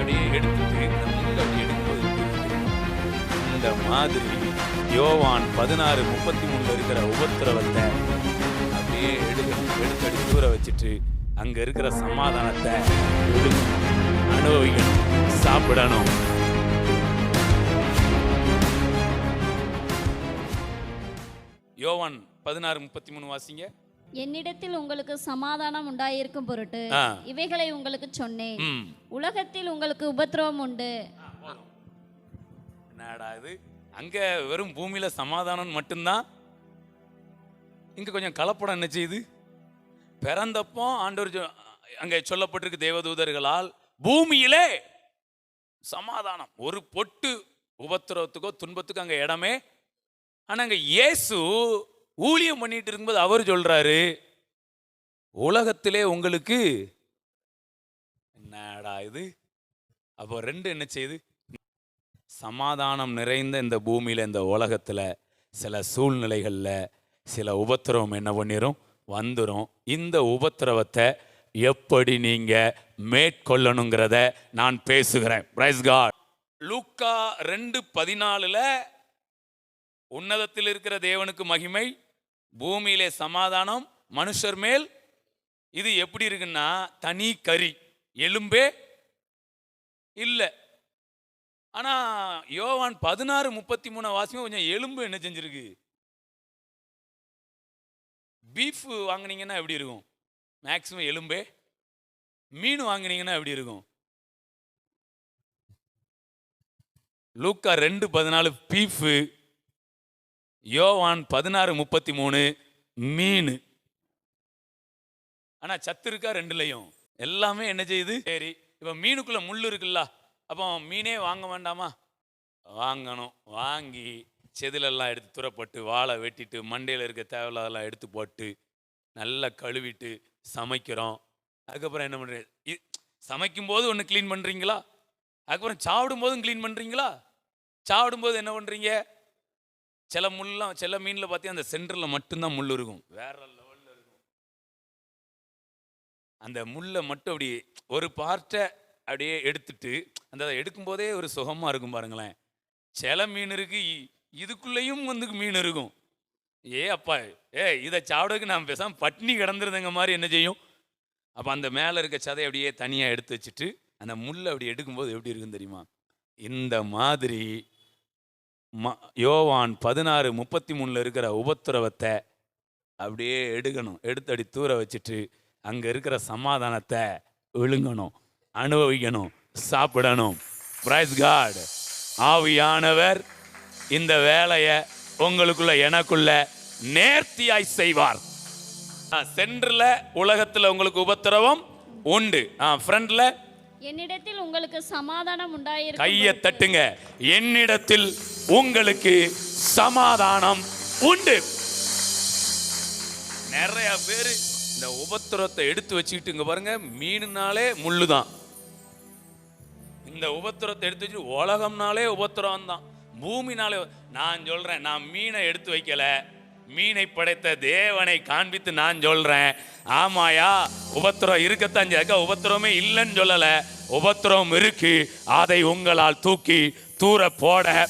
அடி எடுத்துட்டு நம்மளுக்கு அடி எடுக்கும்போது இந்த மாதிரி யோவான் பதினாறு முப்பத்தி மூணு இருக்கிற உபத்திரவத்தை அப்படியே எடுக்க எடுத்தடி தூர வச்சுட்டு அங்கே இருக்கிற சமாதானத்தை அனுபவிக்கணும். சாப்பிடணும். யோவான் பதினாறு முப்பத்தி மூணு வாசிங்க. என்னிடத்தில் உங்களுக்கு சமாதானம் உண்டாயிருக்கும் பொருட்டு. இவைகளை உங்களுக்கு சொன்னேன். உலகத்தில் உங்களுக்கு உபத்திரவம் உண்டு. என்னடா இது? அங்க வெறும் பூமியில சமாதானம் மட்டும்தான்? இங்க கொஞ்சம் கலப்படம் என்ன செய்யுது பிறந்தப்போ ஆண்டவர் அங்க சொல்லப்பட்டிருக்கு தேவதூதர்களால் பூமியிலே சமாதானம். ஒரு பொட்டு உபத்திரவத்துக்கோ துன்பத்துக்கோ அங்க இடமே. ஆனா அங்க இயேசு ஊழியம் பண்ணிட்டு இருக்கும்போது அவர் சொல்றாரு உலகத்திலே உங்களுக்கு என்னடா இது? அப்போ ரெண்டு என்ன செய்யுது சமாதானம் நிறைந்த இந்த பூமியில் இந்த உலகத்தில் சில சூழ்நிலைகளில் சில உபத்திரவம் என்ன பண்ணிரும் வந்துடும் இந்த உபத்திரவத்தை எப்படி நீங்கள் மேற்கொள்ளணுங்கிறத நான் பேசுகிறேன். பிரைஸ் காட் லூக்கா ரெண்டு பதினாலில் உன்னதத்தில் இருக்கிற தேவனுக்கு மகிமை பூமியிலே சமாதானம் மனுஷர் மேல். இது எப்படி இருக்குன்னா தனி கறி எலும்பே இல்லை. ஆனால் யோவான் பதினாறு முப்பத்தி மூணு வாசியும் கொஞ்சம் எலும்பு என்ன செஞ்சிருக்கு? பீஃப் வாங்கினீங்கன்னா எப்படி இருக்கும்? மேக்ஸிமம் எலும்பே. மீன் வாங்கினீங்கன்னா எப்படி இருக்கும்? லூக்கா ரெண்டு பதினாலு பீஃபு யோவான் பதினாறு முப்பத்தி மூணு மீன். ஆனால் சத்து இருக்கா? ரெண்டுலையும். எல்லாமே என்ன செய்யுது? சரி இப்போ மீனுக்குள்ளே முள் இருக்குல்ல அப்போ மீனே வாங்க வேண்டாமா? வாங்கணும். வாங்கி செதிலெல்லாம் எடுத்து துறப்பட்டு வாழை வெட்டிட்டு மண்டையில் இருக்க தேவையில்லாதெல்லாம் எடுத்து போட்டு நல்லா கழுவிட்டு சமைக்கிறோம். அதுக்கப்புறம் என்ன பண்ணுறது சமைக்கும்போது ஒன்று க்ளீன் பண்ணுறீங்களா அதுக்கப்புறம் சாப்பிடும்போதும் க்ளீன் பண்ணுறீங்களா சாப்பிடும்போது என்ன பண்ணுறீங்க சில முள்ளெலாம் சில மீனில் பார்த்தீங்கன்னா அந்த சென்டரில் மட்டும்தான் முள் இருக்கும். வேற லெவலில் இருக்கும். அந்த முள்ளை மட்டும் அப்படி ஒரு பார்ட்டை அப்படியே எடுத்துட்டு அந்த அதை எடுக்கும்போதே ஒரு சுகமாக இருக்கும் பாருங்களேன். சில மீன் இருக்கு இ- இதுக்குள்ளேயும் வந்து மீன் இருக்கும். ஏ அப்பா ஏ இதை சாப்பிடக்கு நான் பேசாம பட்னி கிடந்துருந்தங்க மாதிரி என்ன செய்யும்? அப்போ அந்த மேலே இருக்க சதை அப்படியே தனியாக எடுத்து வச்சுட்டு அந்த முள்ளை அப்படி எடுக்கும்போது எப்படி இருக்கும் தெரியுமா? இந்த மாதிரி ம யோவான் பதினாறு முப்பத்தி மூணில் இருக்கிற உபத்திரவத்தை அப்படியே எடுக்கணும். எடுத்தடி தூர வச்சுட்டு அங்கே இருக்கிற சமாதானத்தை விழுங்கணும். அனுபவிக்கணும். சாப்பிடணும். பிரைஸ் காட் ஆவியானவர் இந்த வேலையை உங்களுக்குள்ள எனக்குள்ள நேர்த்தியாய் செய்வார். சென்டரில் உலகத்தில் உங்களுக்கு உபத்திரவம் உண்டு. ஃப்ரண்டில் என்னிடத்தில் உங்களுக்கு சமாதானம் உண்டாயிருக்கும் கையை தட்டுங்க. என்னிடத்தில் உங்களுக்கு சமாதானம் உண்டு. நிறைய பேர் இந்த உபத்திரத்தை எடுத்து வச்சுக்கிட்டு இங்க பாருங்க. மீனுனாலே முள்ளுதான். இந்த உபத்திரத்தை எடுத்து வச்சு உலகம்னாலே உபத்திரம் தான் பூமினாலே நான் சொல்றேன் நான் மீனை எடுத்து வைக்கல. மீனை படைத்த தேவனை காண்பித்து நான் சொல்றேன். ஆமாயா உபத்திரம் இருக்கத்தான் செய்ய உபத்திரமே இல்லைன்னு சொல்லலை. உபத்திரம் இருக்கு. அதை உங்களால் தூக்கி தூர போட